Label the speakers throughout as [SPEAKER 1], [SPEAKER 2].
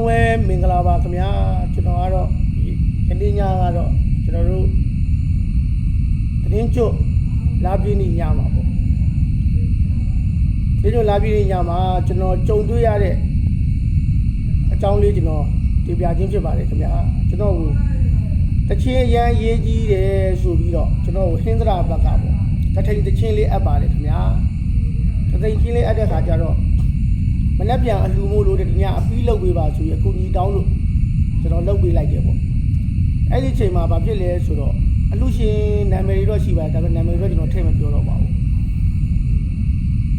[SPEAKER 1] လုံးပဲမင်္ဂလာပါခင်ဗျာကျွန်တော်ကတော့ဒီနေ့ညကတော့ကျွန်တော်တို့တင်းကျွတ်လာပြင်းနေညမှာပေါ့ဒီလိုလာပြင်းနေညမှာကျွန်တော်ကြုံတွေ့ရတဲ့အကြောင်းလေးကျွန်တော်တင်ပြခြင်းဖြစ်ပါတယ်ခင်ဗျာကျွန်တော်တချင်းရန်ရေးကြီးတယ်ဆိုပြီးတော့ကျွန်တော်ဟင်းသရာဘက်ကပေါ့တထိန်တချင်းလေးအပ်ပါတယ်ခင်ဗျာတထိန်ချင်းလေးအပ်တဲ့ခါကျတော့ မလက်ပြန်အလှမို့လို့တညအပီးလုပ်ပေးပါဆိုပြီးအကူကြီးတောင်းလို့ကျွန်တော်လုပ်ပေးလိုက်တယ်ပေါ့အဲ့ဒီချိန်မှာဘာဖြစ်လဲဆိုတော့အလှရှင်နာမည်တွေတော့ရှိပါတယ်ဒါပေမဲ့နာမည်တွေတော့ကျွန်တော်ထည့်မပြောတော့ပါဘူး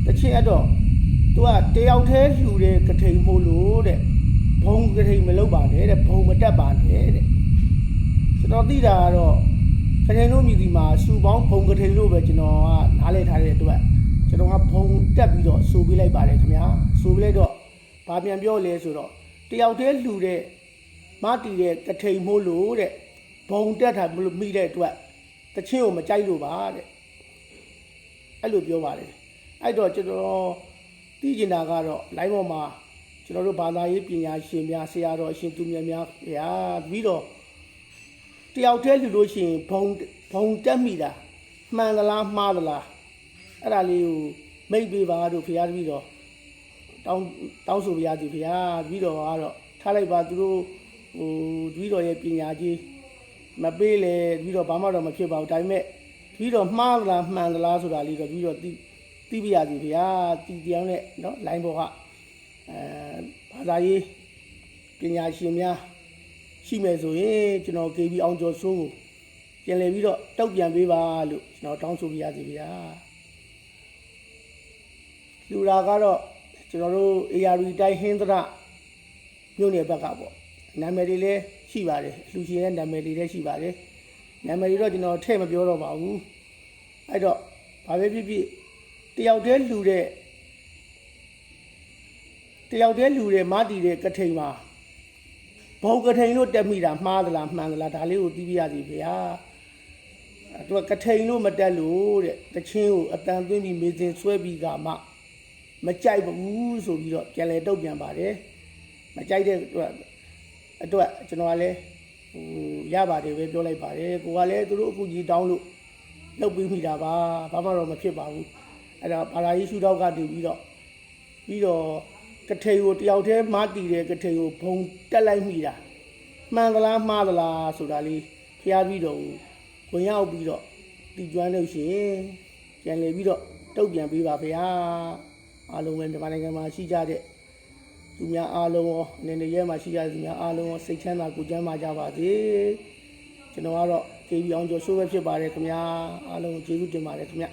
[SPEAKER 1] တချင်အတော့သူကတယောက်တည်းလှူတဲ့ကထိန်မို့လို့တဲ့ဘုံကထိန်မလုပ်ပါနဲ့တဲ့ဘုံမတက်ပါနဲ့တဲ့ကျွန်တော်သိတာကတော့ကထိန်တို့မြည်ဒီမှာစူပေါင်းဘုံကထိန်လို့ပဲကျွန်တော်ကနားလည်ထားတဲ့အတွက် ကျွန်တော်ကဘုံတက်ပြီးတော့ဆိုပေးလိုက်ပါတယ်ခင်ဗျာဆိုပေးလိုက်တော့ဘာပြန်ပြောလဲဆိုတော့တယောက်တည်းလှူတဲ့မတီတဲ့ကထိန်မို့လို့တဲ့ဘုံတက်တာမလို့မိတဲ့အတွက်တချင်းကိုမကြိုက်လို့ပါတဲ့အဲ့လိုပြောပါတယ်အဲ့တော့ကျွန်တော်သိကျင်တာကတော့ live ပေါ်မှာကျွန်တော်တို့ဘာသာရေးပညာရှင်များဆရာတော်အရှင်သူမြတ်များဗျာပြီးတော့တယောက်တည်းလှူလို့ရှိရင်ဘုံဘုံတက်မိတာမှန်သလားမှားသလား အဲ့ဒါလေးကိုမိတ်ပေးပါတို့ဖရားတပည့်တော်တောင်းတောင်းဆိုပါရသည်ဖရားတပည့်တော်ကတော့ထားလိုက်ပါသူတို့ဟိုတပည့်တော်ရဲ့ပညာကြီးမပေးလေတပည့်တော်ဘာမှတော့မဖြစ်ပါဘူးဒါပေမဲ့တပည့်တော်မှားသလားမှန်သလားဆိုတာလေးတော့တပည့်တော်သိသိပါရသည်ဖရားတီတရားနဲ့နော်လိုင်းဘောကအဲဘာသာရေးပညာရှင်များရှိမယ်ဆိုရင်ကျွန်တော် KB အောင်ကျော်စိုးကိုပြန်လည်ပြီးတော့တောက်ပြန်ပေးပါလို့ကျွန်တော်တောင်းဆိုပါရသည်ဗျာ လူရာကတော့ကျွန်တော်တို့ AR တိုင်းဟင်းသရမြို့နယ်ဘက်ကပေါ့နာမည်တွေလည်းရှိပါတယ်လူရှင်ရဲ့နာမည်တွေလည်းရှိပါတယ်နာမည်တွေတော့ကျွန်တော်ထည့်မပြောတော့ပါဘူးအဲ့တော့ဘာပဲဖြစ်ဖြစ်တယောက်တည်းလူတဲ့တယောက်တည်းလူတဲ့မတီတဲ့ကထိန်မှာဘုံကထိန်လို့တက်မိတာမှားသလားမှန်သလားဒါလေးကိုသိပြရစီဗျာအဲ့သူကကထိန်လို့မတက်လို့တဲ့တချင်းကိုအတန်သွင်းပြီးမေးစင်ဆွဲပြီးကမှ မကြိုက်ဘူးဆိုပြီးတော့ပြန်လဲတုတ်ပြန်ပါတယ်မကြိုက်တဲ့အတွက်အတွက်ကျွန်တော်ကလည်းဟိုရပါတယ်ပဲပြောလိုက်ပါတယ်ကိုကလည်းသူတို့အခုကြီးတောင်းလို့လုပ်ပြီးမိတာပါဘာမှတော့မဖြစ်ပါဘူးအဲ့ဒါဘာသာရေးရှုထောက်ကတည်ပြီးတော့ပြီးတော့ကထိန်ကိုတယောက်တည်းမတီးတဲ့ကထိန်ကိုဘုံတက်လိုက်မိတာမှန်သလားမှားသလားဆိုတာလေးဖျားပြီးတော့ဝင်ရောက်ပြီးတော့တီကျွမ်းလို့ရှိရင်ပြန်လေပြီးတော့တုတ်ပြန်ပေးပါဗျာ အားလုံးပဲမြန်မာနိုင်ငံမှာရှိကြတဲ့သူများအားလုံးရောအနေနဲ့ရဲမှာရှိကြတဲ့သူများအားလုံးရောစိတ်ချမ်းသာကိုယ်ချမ်းသာကြပါစေကျွန်တော်ကတော့ KB အောင်ကျော်ရှိုးပဲဖြစ်ပါတယ်ခင်ဗျာအားလုံးကိုကျေးဇူးတင်ပါတယ်ခင်ဗျာ